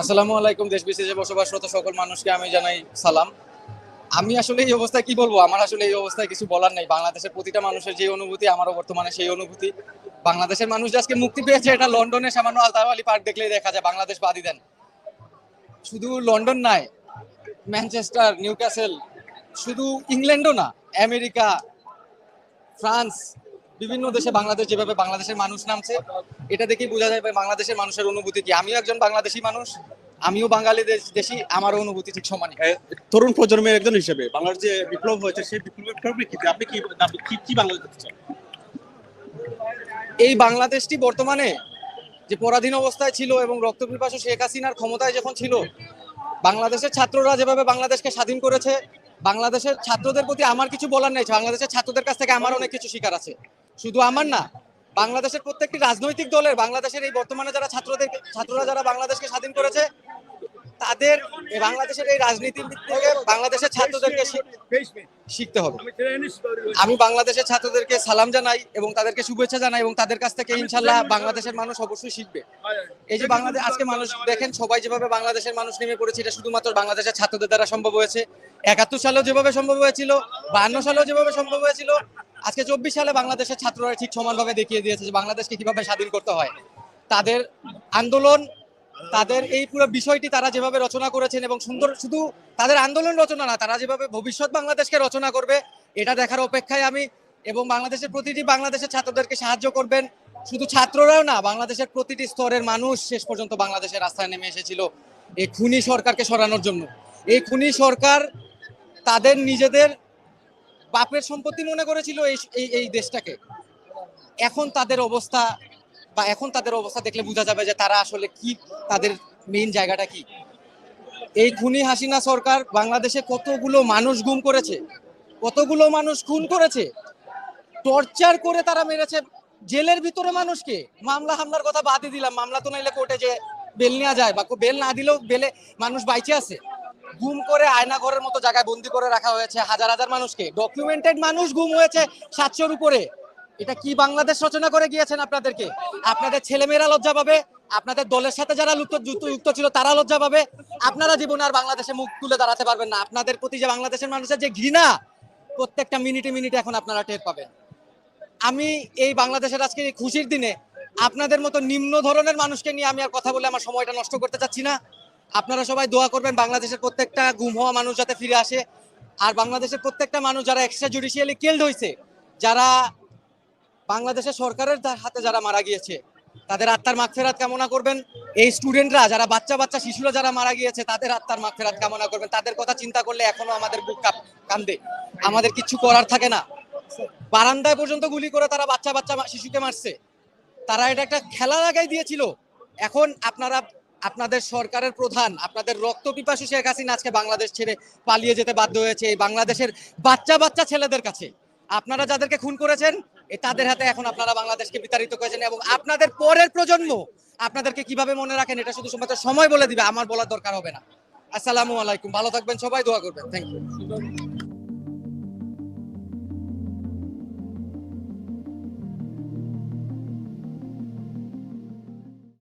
আসসালামু আলাইকুম, দেশ বিদেশে বসবাসরত সকল মানুষকে আমি জানাই সালাম। আমি আসলে এই অবস্থায় কি বলব? আমার আসলে এই অবস্থায় কিছু বলার নেই। বাংলাদেশের প্রতিটা মানুষের যে অনুভূতি আমারও বর্তমানে সেই অনুভূতি। বাংলাদেশের মানুষ আজকে মুক্তি পেয়েছে, এটা লন্ডনে সামান্য আলতাওয়ালি পার্ক দেখলেই দেখা যায়, বাংলাদেশ বাদী দেন। শুধু লন্ডন নাই, ম্যানচেস্টার, নিউক্যাসেল, শুধু ইংল্যান্ডও না, আমেরিকা, ফ্রান্স বিভিন্ন দেশে বাংলাদেশ যেভাবে বাংলাদেশের মানুষ নামছে এটা দেখেই বোঝা যায় বাংলাদেশের মানুষের অনুভূতি কি? আমিও একজন বাংলাদেশি মানুষ আমিও বাঙালি দেশ- আমারও অনুভূতি ঠিক সমানই। তরুণ প্রজন্মের একজন হিসেবে বাংলার যে বিপ্লব হয়েছে সেই বিপ্লবের পরিপ্রেক্ষিতে আপনি কি কি কি বাংলাদেশ চান? এই বাংলাদেশটি বর্তমানে যে পরাধীন অবস্থায় ছিল এবং রক্ত পিপাসু শেখ হাসিনার ক্ষমতায় যখন ছিল বাংলাদেশের ছাত্ররা যেভাবে বাংলাদেশকে স্বাধীন করেছে বাংলাদেশের ছাত্রদের প্রতি আমার কিছু বলার নেই বাংলাদেশের ছাত্রদের কাছ থেকে আমার অনেক কিছু শিকার আছে। শুধু আমার না, বাংলাদেশের প্রত্যেকটি রাজনৈতিক দলের, বাংলাদেশের এই বর্তমানে যারা ছাত্রদের, ছাত্ররা যারা বাংলাদেশকে স্বাধীন করেছে, তাদের বাংলাদেশের এই রাজনীতির দিক থেকে বাংলাদেশের ছাত্রদেরকে শিখতে হবে। আমি বাংলাদেশের ছাত্রদেরকে সালাম জানাই এবং তাদেরকে শুভেচ্ছা জানাই এবং তাদের কাছ থেকে ইনশাল্লাহ বাংলাদেশের মানুষ অবশ্যই শিখবে। এই যে বাংলাদেশ আজকে মানুষ দেখেন, সবাই যেভাবে বাংলাদেশের মানুষ নেমে পড়েছে, এটা শুধুমাত্র বাংলাদেশের ছাত্রদের দ্বারা সম্ভব হয়েছে। একাত্তর সালেও যেভাবে সম্ভব হয়েছিল বান্ন সালেও যেভাবে সম্ভব হয়েছিল আজকে চব্বিশ সালে বাংলাদেশের ছাত্ররা ঠিক সমানভাবে দেখিয়ে দিয়েছে যে বাংলাদেশকে কীভাবে স্বাধীন করতে হয়। তাদের আন্দোলন, তাদের এই পুরো বিষয়টি তারা যেভাবে রচনা করেছেন এবং সুন্দর, শুধু তাদের আন্দোলন রচনা না, তারা যেভাবে ভবিষ্যৎ বাংলাদেশকে রচনা করবে, এটা দেখার অপেক্ষায় আমি এবং বাংলাদেশের প্রতিটি বাংলাদেশের ছাত্রদেরকে সাহায্য করবেন। শুধু ছাত্ররাও না, বাংলাদেশের প্রতিটি স্তরের মানুষ শেষ পর্যন্ত বাংলাদেশের রাস্তায় নেমে এসেছিল এই খুনি সরকারকে সরানোর জন্য। এই খুনি সরকার তাদের নিজেদের বাপের সম্পত্তি মনে করেছিল এই- এই দেশটাকে। এখন তাদের অবস্থা বা এখন তাদের অবস্থা দেখলে বোঝা যাবে যে তারা আসলে কি, তাদের মেইন জায়গাটা কি। এই খুনি হাসিনা সরকার বাংলাদেশে কতগুলো মানুষ গুম করেছে, কতগুলো মানুষ খুন করেছে, টর্চার করে তারা মেরেছে জেলের ভিতরে মানুষকে। মামলা হামলার কথা বাদই দিলাম। মামলা তো নাইলে কোর্টে যে বেল নেওয়া যায় বা বেল না দিলেও বেলে মানুষ বাইচে আছে। গুম করে আয়না ঘরের মতো জায়গায় বন্দি করে রাখা হয়েছে হাজার হাজার মানুষকে। ডকুমেন্টেড মানুষ গুম হয়েছে সাতশোর উপরে। এটা কি বাংলাদেশ রচনা করে গিয়েছেন আপনাদেরকে? আপনাদের ছেলেমেয়েরা লজ্জা পাবে, আপনাদের দলের সাথে যারা যুক্ত, যুক্ত- ছিল তারা লজ্জা পাবে। আপনারা জীবনে আর বাংলাদেশে মুখ তুলে দাঁড়াতে পারবেন না। আপনাদের প্রতি যে বাংলাদেশের মানুষের যে ঘৃণা, প্রত্যেকটা মিনিটে মিনিটে এখন আপনারা টের পাবেন। আমি এই বাংলাদেশের আজকে খুশির দিনে আপনাদের মতো নিম্ন ধরনের মানুষকে নিয়ে আমি আর কথা বলে আমার সময়টা নষ্ট করতে চাচ্ছি না। আপনারা সবাই দোয়া করবেন বাংলাদেশের প্রত্যেকটা গুম হওয়া মানুষ যাতে ফিরে আসে। আর বাংলাদেশের প্রত্যেকটা মানুষ যারা এক্সট্রা জুডিশিয়ালি কেল্ড হয়েছে, যারা বাংলাদেশের সরকারের হাতে যারা মারা গিয়েছে, তাদের আত্মার মাগফেরাত কামনা করবেন। এই স্টুডেন্টরা যারা বাচ্চা বাচ্চা, শিশুরা যারা মারা গিয়েছে, তাদের আত্মার মাগফেরাত কামনা করবেন। তাদের কথা চিন্তা করলে এখনও আমাদের বুক কান্দে আমাদের কিছু করার থাকে না। বারান্দায় পর্যন্ত গুলি করে তারা বাচ্চা বাচ্চা শিশুকে মারছে। তারা এটা একটা খেলা লাগাই দিয়েছিল। এখন আপনারা আপনাদের সরকারের প্রধান, আপনাদের রক্ত পিপাসু শেখ হাসিনা আজকে বাংলাদেশ ছেড়ে পালিয়ে যেতে বাধ্য হয়েছে এই বাংলাদেশের বাচ্চা বাচ্চা ছেলেদের কাছে। আপনারা যাদেরকে খুন করেছেন তাদের হাতে এখন আপনারা বাংলাদেশকে বিতাড়িত করেছেন এবং আপনাদের পরের প্রজন্ম আপনাদেরকে কীভাবে মনে রাখেন, এটা শুধু সময় সময় বলে দিবে, আমার বলার দরকার হবে না। আসসালামু আলাইকুম, ভালো থাকবেন সবাই, দোয়া করবেন থ্যাংক ইউ